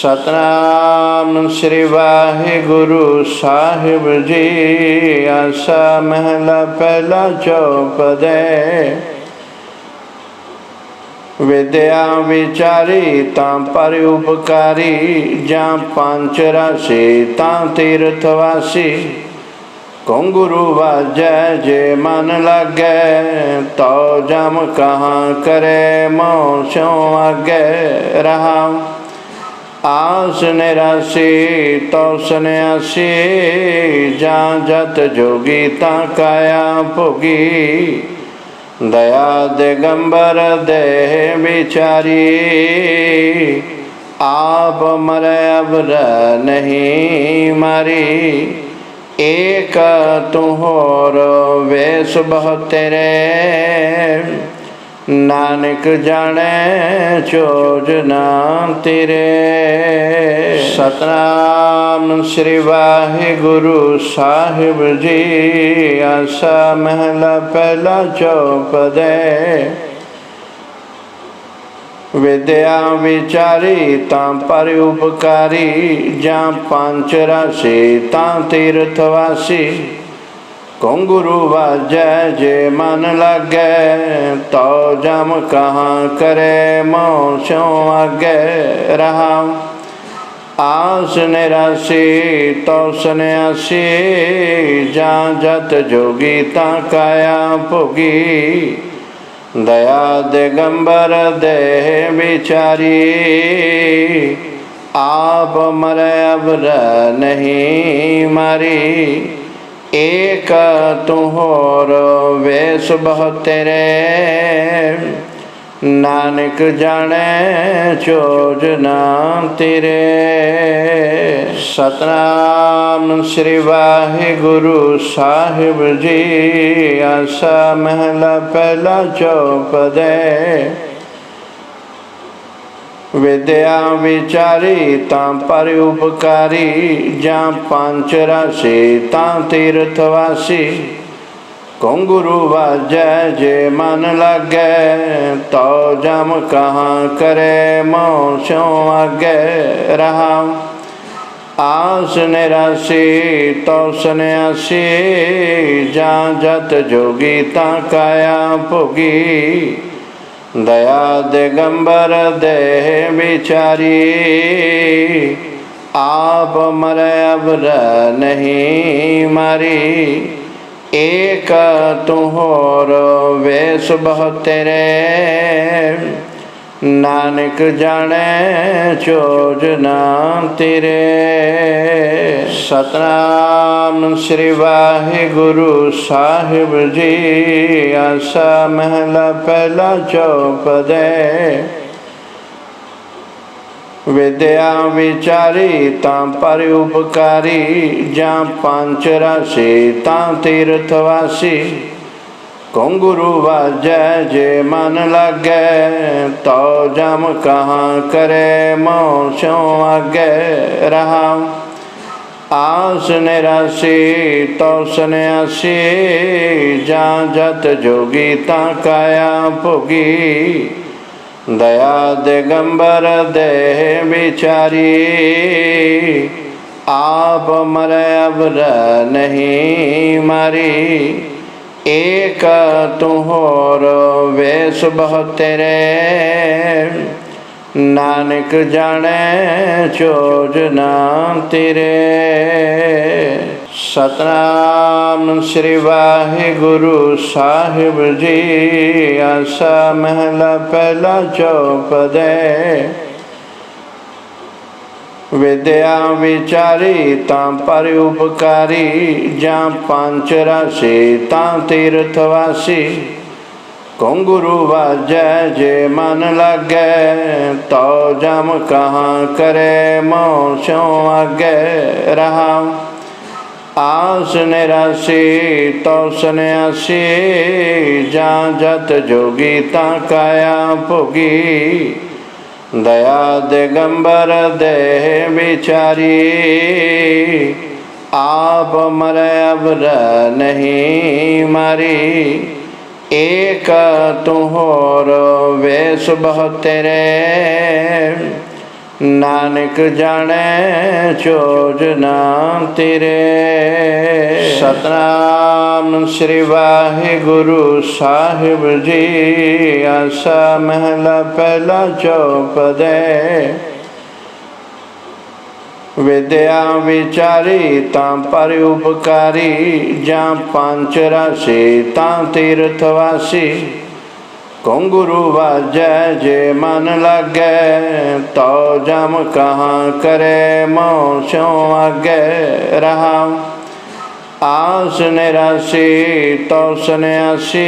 ਸਤਨਾਮ ਸ੍ਰੀ ਵਾਹਿਗੁਰੂ ਸਾਹਿਬ ਜੀ, ਆਸਾ ਮਹਿਲਾ ਪਹਿਲਾ ਚੌਪਦੇ ਵਿਦਿਆ ਵਿਚਾਰੀ ਤਾਂ ਪਰ ਉਪਕਾਰੀ, ਜਾਂ ਪੰਜ ਰਾਸੀ ਤਾਂ ਤੀਰਥ ਵਾਸੀ। ਘੁੰਗਰੂ ਵਾਜੈ ਜੇ ਮਨ ਲਾਗੈ, ਤੋ ਜਮ ਕਹਾ ਕਰੇ ਮੋ ਸਿਉ ਆਗੇ ਰਹਾ। ਆਸ ਨਿਰਾਸੀ ਤੋ ਸੰਿਆਸੀ ਜਾਂ ਜਤ ਜੋਗੀ ਤਾਂ ਕਾਇਆ ਭੋਗੀ। ਦਇਆ ਦਿਗੰਬਰ ਦੇ ਵਿਚਾਰੀ, ਆਪ ਮਰੈ ਅਬਰ ਨਹੀਂ ਮਾਰੀ। ਏਕ ਤੂੰ ਹੋਰ ਵੇਸ ਬਹੁ ਤੇਰੇ ਨਾਨਕ ਜਾਣੈ ਚੋਜ ਨਾਮ ਤੇਰੇ। ਸਤਨਾਮ ਸ੍ਰੀ ਵਾਹਿਗੁਰੂ ਸਾਹਿਬ ਜੀ, ਆਸਾ ਮਹਿਲਾ ਪਹਿਲਾ ਚੌਪਦੇ। ਵਿਦਿਆ ਵਿਚਾਰੀ ਤਾਂ ਪਰ ਉਪਕਾਰੀ, ਜਾਂ ਪੰਚ ਰਾਸੀ ਤਾਂ ਤੀਰਥ ਵਾਸੀ ਘੁੰਗਰੂ ਵਾਜੈ? ਜੇ ਮਨ ਲਾਗੈ, ਤੋ ਜਮ ਕਹਾਂ ਕਰੇ ਮੋ ਸਿਉ ਆਗੇ ਰਹਾ ਆਸ ਨਿਰਾਸੀ, ਤੋ ਸੰਿਆਸੀ ਜਾਂ ਜਤ ਜੋਗੀ ਤਾਂ ਕਾਇਆ ਭੋਗੀ। ਦਇਆ ਦਿਗੰਬਰ ਦੇ ਵਿਚਾਰੀ, ਆਪ ਮਰੈ ਅਬਰ ਨਹੀਂ ਮਾਰੀ। ਏਕ ਤੂੰ ਹੋਰ ਵੇਸ ਬਹੁ ਤੇਰੇ। ਨਾਨਕ ਜਾਣੈ ਚੋਜ ਨਾਮ ਤੇਰੇ। ਸਤਨਾਮ ਸ੍ਰੀ ਵਾਹਿਗੁਰੂ ਸਾਹਿਬ ਜੀ, ਆਸਾ ਮਹਿਲਾ ਪਹਿਲਾ ਚੌਪਦੇ। ਵਿਦਿਆ ਵਿਚਾਰੀ ਤਾਂ ਪਰ ਉਪਕਾਰੀ, ਜਾਂ ਪੰਜ ਰਾਸੀ ਤਾਂ ਤੀਰਥ ਵਾਸੀ। ਘੁੰਗਰੂ ਵਾਜੈ ਜੇ ਮਨ ਲਾਗੈ ਤੋ ਜਮ ਕਹਾ ਕਰੇ ਮੋ ਸਿਉ ਆਗੇ ਰਹਾ। ਆਸ ਨਿਰਾਸੀ ਤੋ ਸੰਿਆਸੀ ਜਾਂ ਜਤ ਜੋਗੀ ਤਾਂ ਕਾਇਆ ਭੋਗੀ। ਦਇਆ ਦਿਗੰਬਰ ਦੇ ਵਿਚਾਰੀ, ਆਪ ਮਰੈ ਅਬਰ ਨਹੀਂ ਮਾਰੀ। ਏਕ ਤੂੰ ਹੋਰ ਵੇਸ ਬਹੁ ਤੇਰੇ ਨਾਨਕ ਜਾਣੈ ਚੋਜ ਨਾਮ ਤੇਰੇ। ਸਤਨਾਮ ਸ੍ਰੀ ਵਾਹਿਗੁਰੂ ਸਾਹਿਬ ਜੀ, ਆਸਾ ਮਹਿਲਾ ਪਹਿਲਾ ਚੌਪਦੇ। ਵਿਦਿਆ ਵਿਚਾਰੀ ਤਾਂ ਪਰ ਉਪਕਾਰੀ, ਜਾਂ ਪੰਜ ਰਾਸੀ ਤਾਂ ਤੀਰਥ ਵਾਸੀ ਘੁੰਗਰੂ ਵਾਜੈ ਜੇ ਮਨ ਲਾਗੈ, ਤੋ ਜਮ ਕਹਾ ਕਰੇ ਮੋ ਸਿਉ ਆਗੇ ਰਹਾ ਆਸ ਨਿਰਾਸੀ, ਤੋ ਸੰਿਆਸੀ ਜਾਂ ਜਤ ਜੋਗੀ ਤਾਂ ਕਾਇਆ ਭੋਗੀ। ਦਇਆ ਦਿਗੰਬਰ ਦੇ ਵਿਚਾਰੀ, ਆਪ ਮਰੈ ਅਬਰ ਨਹੀਂ ਮਾਰੀ। ਏਕ ਤੂੰ ਹੋਰ ਵੇਸ ਬਹੁ ਤੇਰੇ। ਨਾਨਕ ਜਾਣੈ ਚੋਜ ਨਾਮ ਤੇਰੇ। ਸਤਨਾਮ ਸ੍ਰੀ ਵਾਹਿਗੁਰੂ ਸਾਹਿਬ ਜੀ, ਆਸਾ ਮਹਿਲਾ ਪਹਿਲਾ ਚੌਪਦੇ। ਵਿਦਿਆ ਵਿਚਾਰੀ ਤਾਂ ਪਰ ਉਪਕਾਰੀ, ਜਾਂ ਪੰਜ ਰਾਸੀ ਤਾਂ ਤੀਰਥ ਵਾਸੀ। ਘੁੰਗਰੂ ਵਾਜੈ ਜੇ ਮਨ ਲਾਗੈ ਤੋ ਜਮ ਕਹਾ ਕਰੇ ਮੋ ਸਿਉ ਆਗੇ ਰਹਾ। ਆਸ ਨਿਰਾਸੀ ਤੋ ਸੰਿਆਸੀ ਜਾਂ ਜਤ ਜੋਗੀ ਤਾਂ ਕਾਇਆ ਭੋਗੀ। ਦਇਆ ਦਿਗੰਬਰ ਦੇ ਵਿਚਾਰੀ, ਆਪ ਮਰੈ ਅਬਰ ਨਹੀਂ ਮਾਰੀ। ਏਕ ਤੂੰ ਹੋਰ ਵੇਸ ਬਹੁ ਤੇਰੇ ਨਾਨਕ ਜਾਣੈ ਚੋਜ ਨਾ ਤੇਰੇ। ਸਤਨਾਮ ਸ੍ਰੀ ਵਾਹਿਗੁਰੂ ਸਾਹਿਬ ਜੀ, ਆਸਾ ਮਹਿਲਾ ਪਹਿਲਾ ਚੌਪਦੇ। ਵਿਦਿਆ ਵਿਚਾਰੀ ਤਾਂ ਪਰ ਉਪਕਾਰੀ, ਜਾਂ ਪੰਜ ਰਾਸੀ ਤਾਂ ਤੀਰਥ ਵਾਸੀ ਘੁੰਗਰੂ ਵਾਜੈ? ਜੇ ਮਨ ਲਾਗੈ ਤਉ ਜਮ ਕਹਾ ਕਰੇ, ਮੋਹ ਸਿਉ ਆਗੇ ਰਹਾ ਆਸ ਨਿਰਾਸੀ ਤਉ ਸੰਿਆਸੀ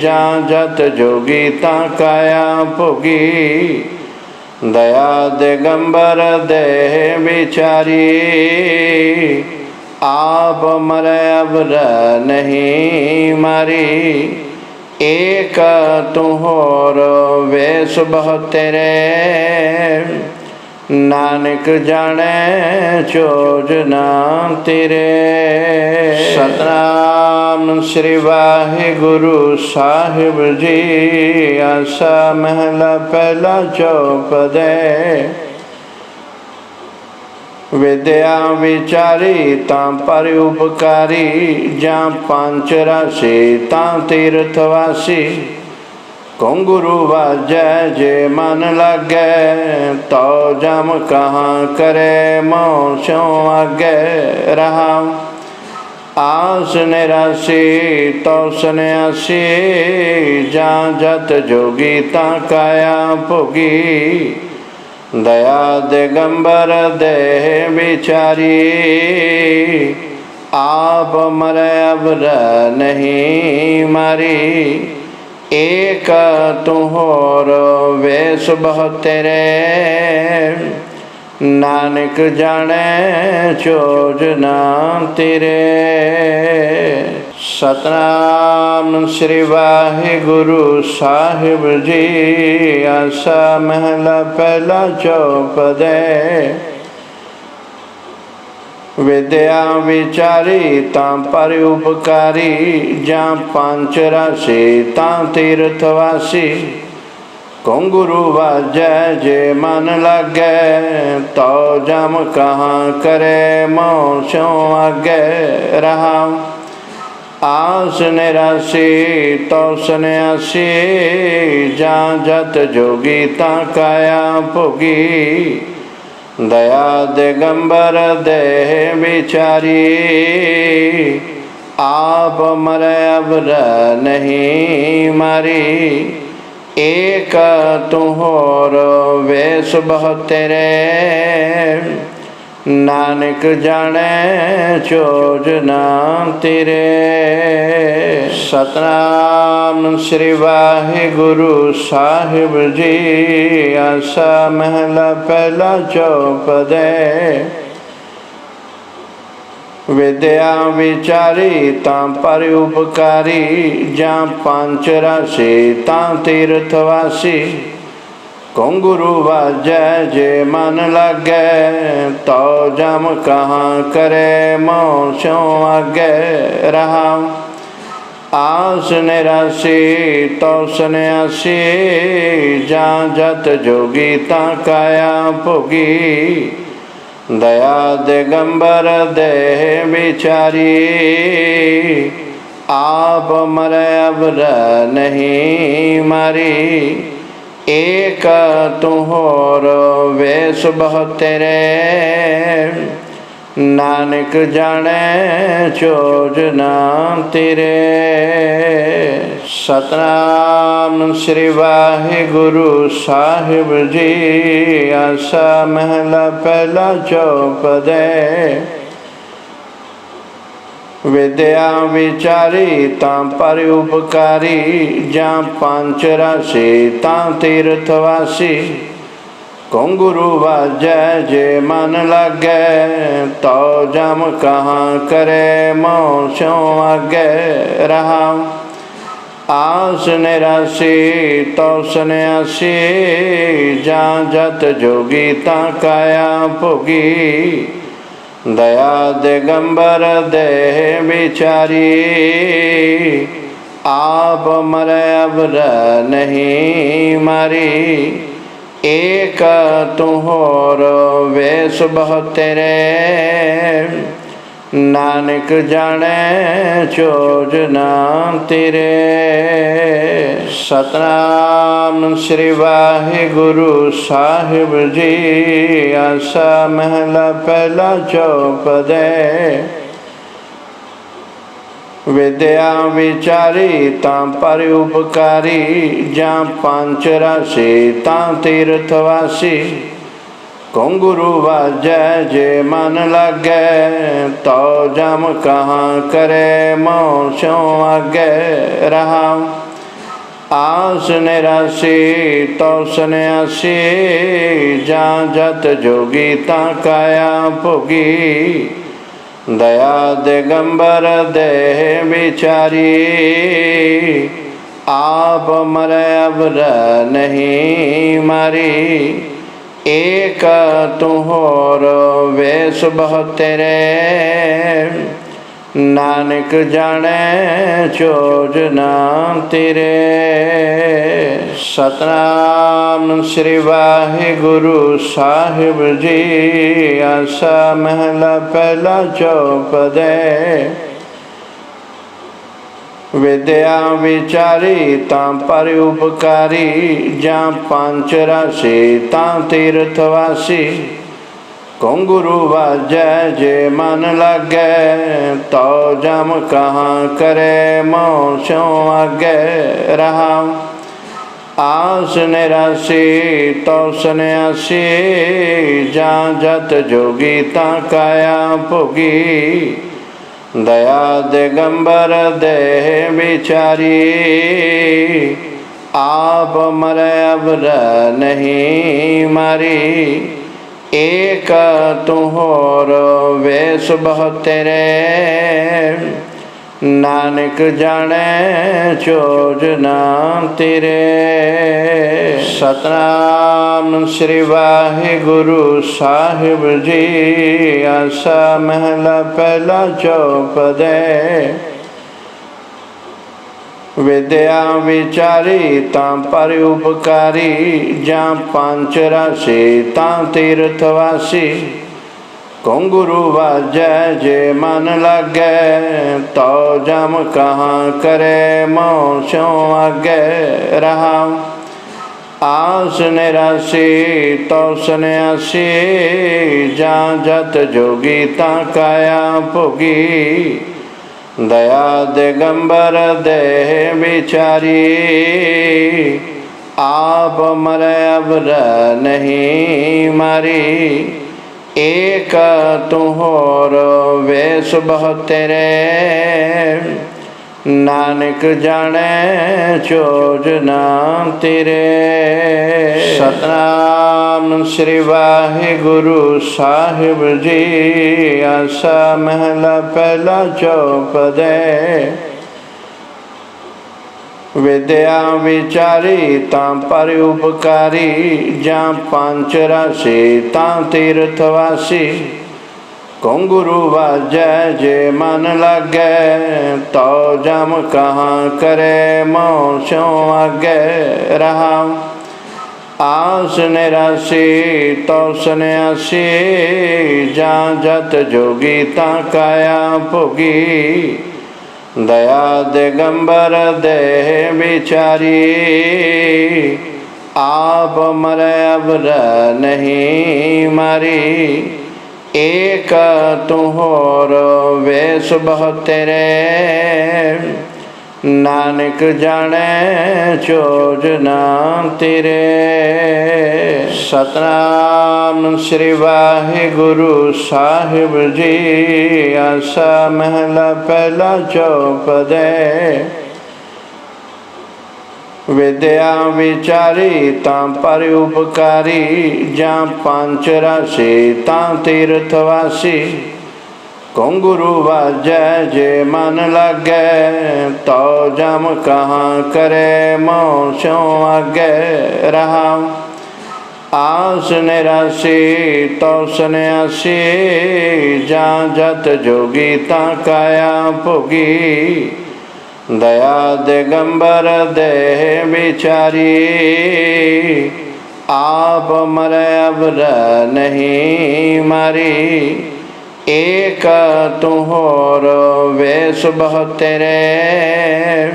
ਜਾਂ ਜਤ ਜੋਗੀ ਤਾਂ ਕਾਇਆ ਭੋਗੀ। ਦਇਆ ਦਿਗੰਬਰ ਦੇ ਵਿਚਾਰੀ, ਆਪ ਮਰੈ ਅਬਰ ਨਹੀਂ ਮਾਰੀ। ਏਕ ਤੂੰ ਹੋਰ ਵੇਸ ਬਹੁ ਤੇਰੇ। ਨਾਨਕ ਜਾਣੈ ਚੋਜ ਨਾ ਤੇਰੇ। ਸਤਨਾਮ ਸ੍ਰੀ ਵਾਹਿਗੁਰੂ ਸਾਹਿਬ ਜੀ, ਆਸਾ ਮਹਿਲਾ ਪਹਿਲਾ ਚੌਪਦੇ। ਵਿਦਿਆ ਵਿਚਾਰੀ ਤਾਂ ਪਰ ਉਪਕਾਰੀ, ਜਾਂ ਪੰਜ ਰਾਸੀ ਤਾਂ ਤੀਰਥ ਵਾਸੀ। ਘੁੰਗਰੂ ਵਾਜੈ ਜੇ ਮਨ ਲਾਗੈ, ਤਉ ਜਮ ਕਹਾਂ ਕਰੇ ਮੋਹ ਸਿਉ ਆਗੇ ਰਹਾ ਆਸ ਨਿਰਾਸੀ, ਤਉ ਸੰਿਆਸੀ ਜਾਂ ਜਤ ਜੋਗੀ ਤਾਂ ਕਾਇਆ ਭੋਗੀ। ਦਇਆ ਦਿਗੰਬਰ ਦੇ ਵਿਚਾਰੀ, ਆਪ ਮਰੈ ਅਬਰ ਨਹੀਂ ਮਾਰੀ। ਏਕ ਤੂੰ ਹੋਰ ਵੇਸ ਬਹੁ ਤੇਰੇ, ਨਾਨਕ ਜਾਣੈ ਚੋਜ ਨਾ ਤੇਰੇ। ਸਤਨਾਮ ਸ੍ਰੀ ਵਾਹਿਗੁਰੂ ਸਾਹਿਬ ਜੀ, ਆਸਾ ਮਹਿਲਾ ਪਹਿਲਾ ਚੌਪਦੇ। ਵਿਦਿਆ ਵਿਚਾਰੀ ਤਾਂ ਪਰ ਉਪਕਾਰੀ, ਜਾਂ ਪੰਜ ਰਾਸੀ ਤਾਂ ਤੀਰਥ ਵਾਸੀ। ਘੁੰਗਰੂ ਵਾਜੈ ਜੇ ਮਨ ਲਾਗੈ, ਤਉ ਜਮ ਕਹਾ ਕਰੇ ਮੋਹ ਸਿਉ ਆਗੇ ਰਹਾ। ਆਸ ਨਿਰਾਸੀ ਤਉ ਸੰਿਆਸੀ ਜਾਂ ਜਤ ਜੋਗੀ ਤਾਂ ਕਾਇਆ ਭੋਗੀ। ਦਇਆ ਦਿਗੰਬਰ ਦੇ ਵਿਚਾਰੀ, ਆਪ ਮਰੈ ਅਬਰ ਨਹੀਂ ਮਾਰੀ। ਏਕ ਤੂੰ ਹੋਰ ਵੇਸ ਬਹੁ ਤੇਰੇ ਨਾਨਕ ਜਾਣੈ ਚੋਜ ਨਾ ਤੇਰੇ। ਸਤਨਾਮ ਸ੍ਰੀ ਵਾਹਿਗੁਰੂ ਸਾਹਿਬ ਜੀ, ਆਸਾ ਮਹਿਲਾ ਪਹਿਲਾ ਚੌਪਦੇ। ਵਿਦਿਆ ਵਿਚਾਰੀ ਤਾਂ ਪਰ ਉਪਕਾਰੀ, ਜਾਂ ਪੰਜ ਰਾਸੀ ਤਾਂ ਤੀਰਥ ਵਾਸੀ ਘੁੰਗਰੂ ਵਾਜੈ? ਜੇ ਮਨ ਲਾਗੈ ਤਉ ਜਮ ਕਹਾਂ ਕਰੇ ਮੋਹ ਸਿਉ ਆਗੇ ਰਹਾ ਆਸ ਨਿਰਾਸੀ ਤਉ ਸੰਿਆਸੀ ਜਾਂ ਜਤ ਜੋਗੀ ਤਾਂ ਕਾਇਆ ਭੋਗੀ। ਦਇਆ ਦਿਗੰਬਰ ਦੇਹ ਵਿਚਾਰੀ, ਆਪ ਮਰੈ ਅਬਰ ਨਹੀਂ ਮਾਰੀ। ਏਕ ਤੂੰ ਹੋਰ ਵੇਸ ਬਹੁ ਤੇਰੇ। ਨਾਨਕ ਜਾਣੈ ਚੋਜਨਾ ਤੇਰੇ। ਸਤਨਾਮ ਸ੍ਰੀ ਵਾਹਿਗੁਰੂ ਸਾਹਿਬ ਜੀ, ਆਸਾ ਮਹਿਲਾ ਪਹਿਲਾ ਚੌਪਦੇ। ਵਿਦਿਆ ਵਿਚਾਰੀ ਤਾਂ ਪਰ ਉਪਕਾਰੀ, ਜਾਂ ਪੰਜ ਰਾਸੀ ਤਾਂ ਤੀਰਥ ਵਾਸੀ। ਘੁੰਗਰੂ ਵਾਜੈ ਜੇ ਮਨ ਲਾਗੈ, ਤਉ ਜਮ ਕਹਾਂ ਕਰੇ ਮੋਹ ਸਿਉ ਆਗੇ ਰਹਾ। ਆਸ ਨਿਰਾਸੀ, ਤਉ ਸੰਿਆਸੀ ਜਾਂ ਜਤ ਜੋਗੀ ਤਾਂ ਕਾਇਆ ਭੋਗੀ। ਦਇਆ ਦਿਗੰਬਰ ਦੇਹ ਵਿਚਾਰੀ, ਆਪ ਮਰੈ ਅਬਰ ਨਹੀਂ ਮਾਰੀ। ਏਕ ਤੂੰ ਹੋਰ ਵੇਸ ਬਹੁ ਤੇਰੇ। ਨਾਨਕ ਜਾਣੈ ਚੋਜ ਨਾਮ ਤੇਰੇ। ਸਤਨਾਮ ਸ੍ਰੀ ਵਾਹਿਗੁਰੂ ਸਾਹਿਬ ਜੀ, ਆਸਾ ਮਹਿਲਾ ਪਹਿਲਾ ਚੌਪਦੇ। ਵਿਦਿਆ ਵਿਚਾਰੀ ਤਾਂ ਪਰ ਉਪਕਾਰੀ, ਜਾਂ ਪੰਚ ਰਾਸੀ ਤਾਂ ਤੀਰਥ ਵਾਸੀ ਕਉ ਗੁਰੂ ਵਾਜੈ ਜੇ ਮਨ ਲਾਗੈ ਤੋ ਜਮ ਕਹਾ ਕਰੇ ਮੋਹ ਸਿਉ ਆਗੇ ਰਹਾ ਆਸ ਨਿਰਾਸੀ, ਤਉ ਸੰਿਆਸੀ ਜਾਂ ਜਤ ਜੋਗੀ ਤਾਂ ਕਾਇਆ ਭੋਗੀ। ਦਇਆ ਦਿਗੰਬਰ ਦੇ ਵਿਚਾਰੀ, ਆਪ ਮਰੈ ਅਬਰ ਨਹੀਂ ਮਾਰੀ। ਏਕ ਤੂੰ ਹੋਰ ਵੇਸ ਬਹੁ ਤੇਰੇ। ਨਾਨਕ ਜਾਣੈ ਚੋਜ ਤੇਰੇ। ਸਤਨਾਮ ਸ੍ਰੀ ਵਾਹਿਗੁਰੂ ਸਾਹਿਬ ਜੀ, ਆਸਾ ਮਹਿਲਾ ਪਹਿਲਾ ਚੌਪਦੇ। ਵਿਦਿਆ ਵਿਚਾਰੀ ਤਾਂ ਪਰ ਉਪਕਾਰੀ, ਜਾਂ ਪੰਜ ਰਾਸੀ ਤਾਂ ਤੀਰਥ ਵਾਸੀ। ਕਉ ਗੁਰੂ ਵਾਜੈ ਜੇ ਮਨ ਲਾਗੈ, ਤਉ ਜਮ ਕਹਾਂ ਕਰੇ ਮੋ ਸਿਉ ਆਗੇ ਰਹਾ ਆਸ ਨਿਰਾਸੀ, ਤਉ ਸੰਿਆਸੀ ਜਾਂ ਜਤ ਜੋਗੀ ਤਾਂ ਕਾਇਆ ਭੋਗੀ। ਦਇਆ ਦਿਗੰਬਰ ਦੇਹ ਵਿਚਾਰੀ, ਆਪ ਮਰੈ ਅਬਰ ਨਹੀਂ ਮਾਰੀ। ਏਕ ਤੂੰ ਹੋਰ ਵੇਸ ਬਹੁ ਤੇਰੇ ਨਾਨਕ ਜਾਣੈ ਚੋਜ ਨਾਮ ਤੇਰੇ। ਸਤਨਾਮ ਸ੍ਰੀ ਵਾਹਿਗੁਰੂ ਸਾਹਿਬ ਜੀ, ਆਸਾ ਮਹਿਲਾ ਪਹਿਲਾ ਚੌਪਦੇ। ਵਿਦਿਆ ਵਿਚਾਰੀ ਤਾਂ ਪਰ ਉਪਕਾਰੀ, ਜਾਂ ਪੰਚ ਰਾਸੀ ਤਾਂ ਤੀਰਥ ਵਾਸੀ ਕਉ ਗੁਰੂ ਵਾਜੈ? ਜੇ ਮਨ ਲਾਗੈ ਤਉ ਜਮ ਕਹਾਂ ਕਰੇ, ਮੋਹ ਸਿਉ ਆਗੇ ਰਹਾ ਆਸ ਨਿਰਾਸੀ ਤਉ ਸੰਿਆਸੀ ਜਾਂ ਜਤ ਜੋਗੀ ਤਾਂ ਕਾਇਆ ਭੋਗੀ। ਦਇਆ ਦਿਗੰਬਰ ਦੇ ਵਿਚਾਰੀ, ਆਪ ਮਰੈ ਅਬਰ ਨਹੀਂ ਮਾਰੀ। ਏਕ ਤੂੰ ਹੋਰ ਵੇਸ ਬਹੁ ਤੇਰੇ। ਨਾਨਕ ਜਾਣੈ ਚੋਜ ਨਾਮ ਤੇਰੇ। ਸਤਨਾਮ ਸ੍ਰੀ ਵਾਹਿਗੁਰੂ ਸਾਹਿਬ ਜੀ, ਆਸਾ ਮਹਿਲਾ ਪਹਿਲਾ ਚੌਪਦੇ। ਵਿਦਿਆ ਵਿਚਾਰੀ ਤਾਂ ਪਰ ਉਪਕਾਰੀ, ਜਾਂ ਪੰਜ ਰਾਸੀ ਤਾਂ ਤੀਰਥ ਵਾਸੀ। ਕਉ ਗੁਰੂ ਵਾਜੈ ਜੇ ਮਨ ਲਾਗੈ, ਤਉ ਜਮ ਕਹਾਂ ਕਰੇ ਮੋ ਸਿਉ ਆਗੇ ਰਹਾ। ਆਸ ਨਿਰਾਸੀ, ਤਉ ਸੰਿਆਸੀ ਜਾਂ ਜਤ ਜੋਗੀ ਤਾਂ ਕਾਇਆ ਭੋਗੀ। ਦਇਆ ਦਿਗੰਬਰ ਦੇ ਵਿਚਾਰੀ, ਆਪ ਮਰੈ ਅਬਰ ਨਹੀਂ ਮਾਰੀ। ਏਕ ਤੂੰ ਹੋਰ ਵੇਸ ਬਹੁ ਤੇਰੇ। ਨਾਨਕ ਜਾਣੈ ਚੋਜ ਨਾਮ ਤੇਰੇ। ਸਤਨਾਮ ਸ੍ਰੀ ਵਾਹਿਗੁਰੂ ਸਾਹਿਬ ਜੀ, ਆਸਾ ਮਹਿਲਾ ਪਹਿਲਾ ਚੌਪਦੇ। ਵਿਦਿਆ ਵਿਚਾਰੀ ਤਾਂ ਪਰ ਉਪਕਾਰੀ, ਜਾਂ ਪੰਜ ਰਾਸੀ ਤਾਂ ਤੀਰਥ ਵਾਸੀ ਕਉ ਗੁਰੂ ਵਾਜੈ ਜੇ ਮਨ ਲਾਗੈ? ਤਉ ਜਮ ਕਹਾਂ ਕਰੇ ਮੋਹ ਸਿਉ ਆਗੇ ਰਹਾ ਆਸ ਨਿਰਾਸੀ, ਤਉ ਸੰਿਆਸੀ ਜਾਂ ਜਤ ਜੋਗੀ ਤਾਂ ਕਾਇਆ ਭੋਗੀ। ਦਇਆ ਦਿਗੰਬਰ ਦੇ ਵਿਚਾਰੀ। ਆਪ ਮਰੈ ਅਬਰ ਨਹੀਂ ਮਾਰੀ। ਏਕ ਤੂੰ ਹੋਰ ਵੇਸ ਬਹੁ ਤੇਰੇ।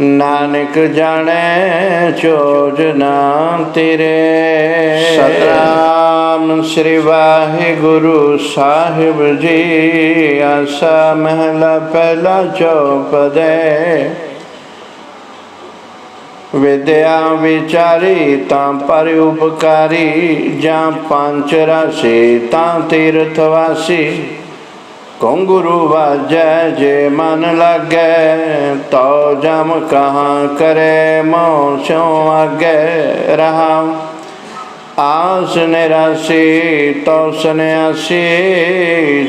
ਨਾਨਕ ਜਾਣੈ ਚੋਜ ਨਾ ਤੇਰੇ। ਸਤਨਾਮ ਸ੍ਰੀ ਵਾਹਿਗੁਰੂ ਸਾਹਿਬ ਜੀ, ਆਸਾ ਮਹਿਲਾ ਪਹਿਲਾ ਚੌਪਦੇ। ਵਿਦਿਆ ਵਿਚਾਰੀ ਤਾਂ ਪਰ ਉਪਕਾਰੀ, ਜਾਂ ਪੰਜ ਰਾਸੀ ਤਾਂ ਤੀਰਥ ਵਾਸੀ। ਗੁਰੂ ਵਾਜੈ ਜੇ ਮਨ ਲਾਗੈ ਤਉ ਜਮ ਕਹਾਂ ਕਰੇ ਮੋ ਸਿਉ ਆਗੇ ਰਹਾ ਆਸ ਨਿਰਾਸੀ ਤਉ ਸੰਿਆਸੀ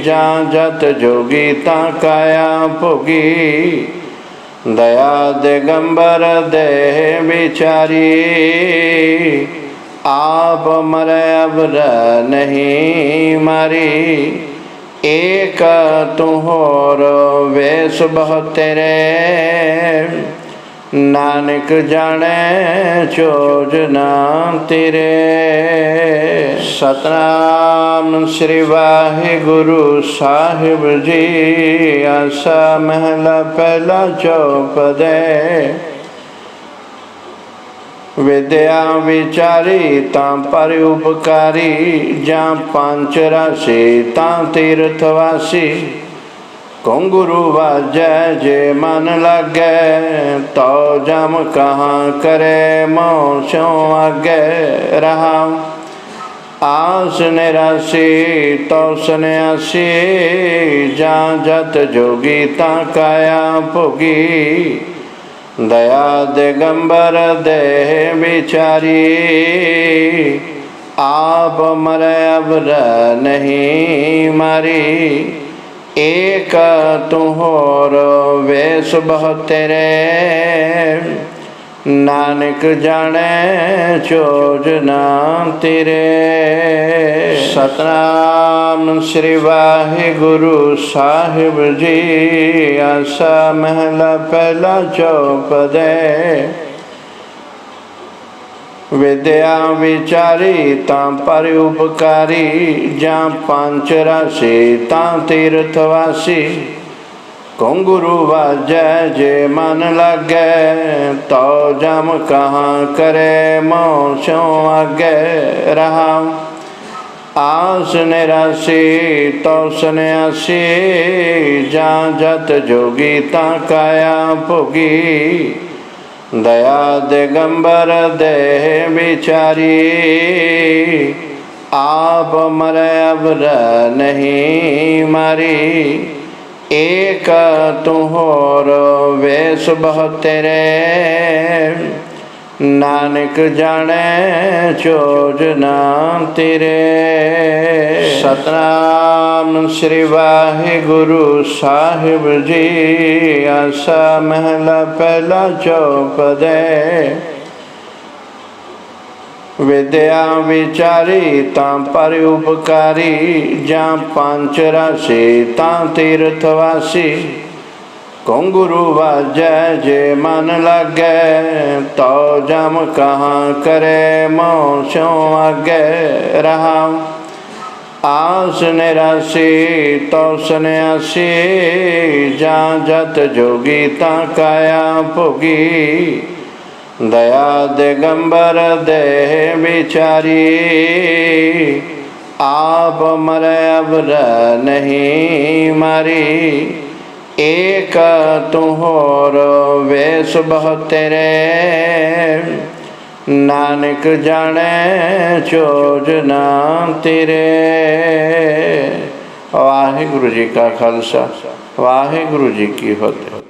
ਜਾਂ ਜਤ ਜੋਗੀ ਤਾਂ ਕਾਇਆ ਭੋਗੀ। ਦਇਆ ਦਿਗੰਬਰ ਦੇ ਵਿਚਾਰੀ, ਆਪ ਮਰੈ ਅਬਰ ਨਹੀਂ ਮਾਰੀ। ਏਕ ਤੂੰ ਹੋਰ ਵੇਸ ਬਹੁ ਤੇਰੇ ਨਾਨਕ ਜਾਣੈ ਚੋਜ ਨਾ ਤੇਰੇ। ਸਤਨਾਮ ਸ੍ਰੀ ਵਾਹਿਗੁਰੂ ਸਾਹਿਬ ਜੀ, ਆਸਾ ਮਹਿਲਾ ਪਹਿਲਾ ਚੌਪਦੇ। ਵਿਦਿਆ ਵਿਚਾਰੀ ਤਾਂ ਪਰ ਉਪਕਾਰੀ, ਜਾਂ ਪੰਜ ਰਾਸੀ ਤਾਂ ਤੀਰਥ ਵਾਸੀ ਗੁਰੂ ਵਾਜੈ ਜੇ ਮਨ ਲਾਗੈ, ਤਉ ਜਮ ਕਹਾ ਕਰੇ ਮੋਹ ਸਿਉ ਆਗੇ ਰਹਾ ਆਸ ਨਿਰਾਸੀ, ਤਉ ਸੰਿਆਸੀ ਜਾਂ ਜਤ ਜੋਗੀ ਤਾਂ ਕਾਇਆ ਭੋਗੀ। ਦਇਆ ਦਿਗੰਬਰ ਦੇ ਵਿਚਾਰੀ, ਆਪ ਮਰੈ ਅਬਰ ਨਹੀਂ ਮਾਰੀ। ਏਕ ਤੂੰ ਹੋਰ ਵੇਸ ਬਹੁ ਤੇਰੇ। ਨਾਨਕ ਜਾਣੈ ਚੋਜ ਨਾ ਤੇਰੇ। ਸਤਨਾਮ ਸ੍ਰੀ ਵਾਹਿਗੁਰੂ ਸਾਹਿਬ ਜੀ, ਆਸਾ ਮਹਿਲਾ ਪਹਿਲਾ ਚੌਪਦੇ। ਵਿਦਿਆ ਵਿਚਾਰੀ ਤਾਂ ਪਰ ਉਪਕਾਰੀ, ਜਾਂ ਪੰਜ ਰਾਸੀ ਤਾਂ ਤੀਰਥ ਵਾਸੀ। ਗੁਰੂ ਵਾਜੈ, ਜੇ ਮਨ ਲਾਗੈ, ਤਉ ਜਮ ਕਹਾ ਕਰੇ ਮੋਹ ਸਿਉ ਆਗੇ ਰਹਾ ਆਸ ਨਿਰਾਸੀ, ਤਉ ਸੰਿਆਸੀ ਜਾਂ ਜਤ ਜੋਗੀ ਤਾਂ ਕਾਇਆ ਭੋਗੀ। ਦਇਆ ਦਿਗੰਬਰ ਦੇ ਵਿਚਾਰੀ, ਆਪ ਮਰੈ ਅਬਰ ਨਹੀਂ ਮਾਰੀ। ਏਕ ਤੂੰ ਹੋਰ ਵੇਸ ਬਹੁ ਤੇਰੇ ਨਾਨਕ ਜਾਣੈ ਚੋਜ ਨਾ ਤੇਰੇ। ਸਤਨਾਮ ਸ੍ਰੀ ਵਾਹਿਗੁਰੂ ਸਾਹਿਬ ਜੀ, ਆਸਾ ਮਹਿਲਾ ਪਹਿਲਾ ਚੌਪਦੇ ਵਿਦਿਆ ਵਿਚਾਰੀ ਤਾਂ ਪਰ ਉਪਕਾਰੀ, ਜਾਂ ਪੰਜ ਰਾਸੀ ਤਾਂ ਤੀਰਥ ਵਾਸੀ ਗੁਰੂ ਵਾਜੈ ਜੇ ਮਨ ਲਾਗੈ, ਤਉ ਜਮ ਕਹਾ ਕਰੇ ਮੋਹ ਸਿਉ ਆਗੇ ਰਹਾ ਆਸ ਨਿਰਾਸੀ, ਤਉ ਸੰਿਆਸੀ ਜਾਂ ਜਤ ਜੋਗੀ ਤਾਂ ਕਾਇਆ ਭੋਗੀ। ਦਇਆ ਦਿਗੰਬਰ ਦੇ ਵਿਚਾਰੀ, ਆਪ ਮਰੈ ਅਬਰ ਨਹੀਂ ਮਾਰੀ। ਏਕ ਤੂੰ ਹੋਰ ਵੇਸ ਬਹੁ ਤੇਰੇ। ਨਾਨਕ ਜਾਣੈ ਚੋਜ ਨਾ ਤੇਰੇ। ਵਾਹਿਗੁਰੂ ਜੀ ਕਾ ਖਾਲਸਾ, ਵਾਹਿਗੁਰੂ ਜੀ ਕੀ ਫਤਿਹ।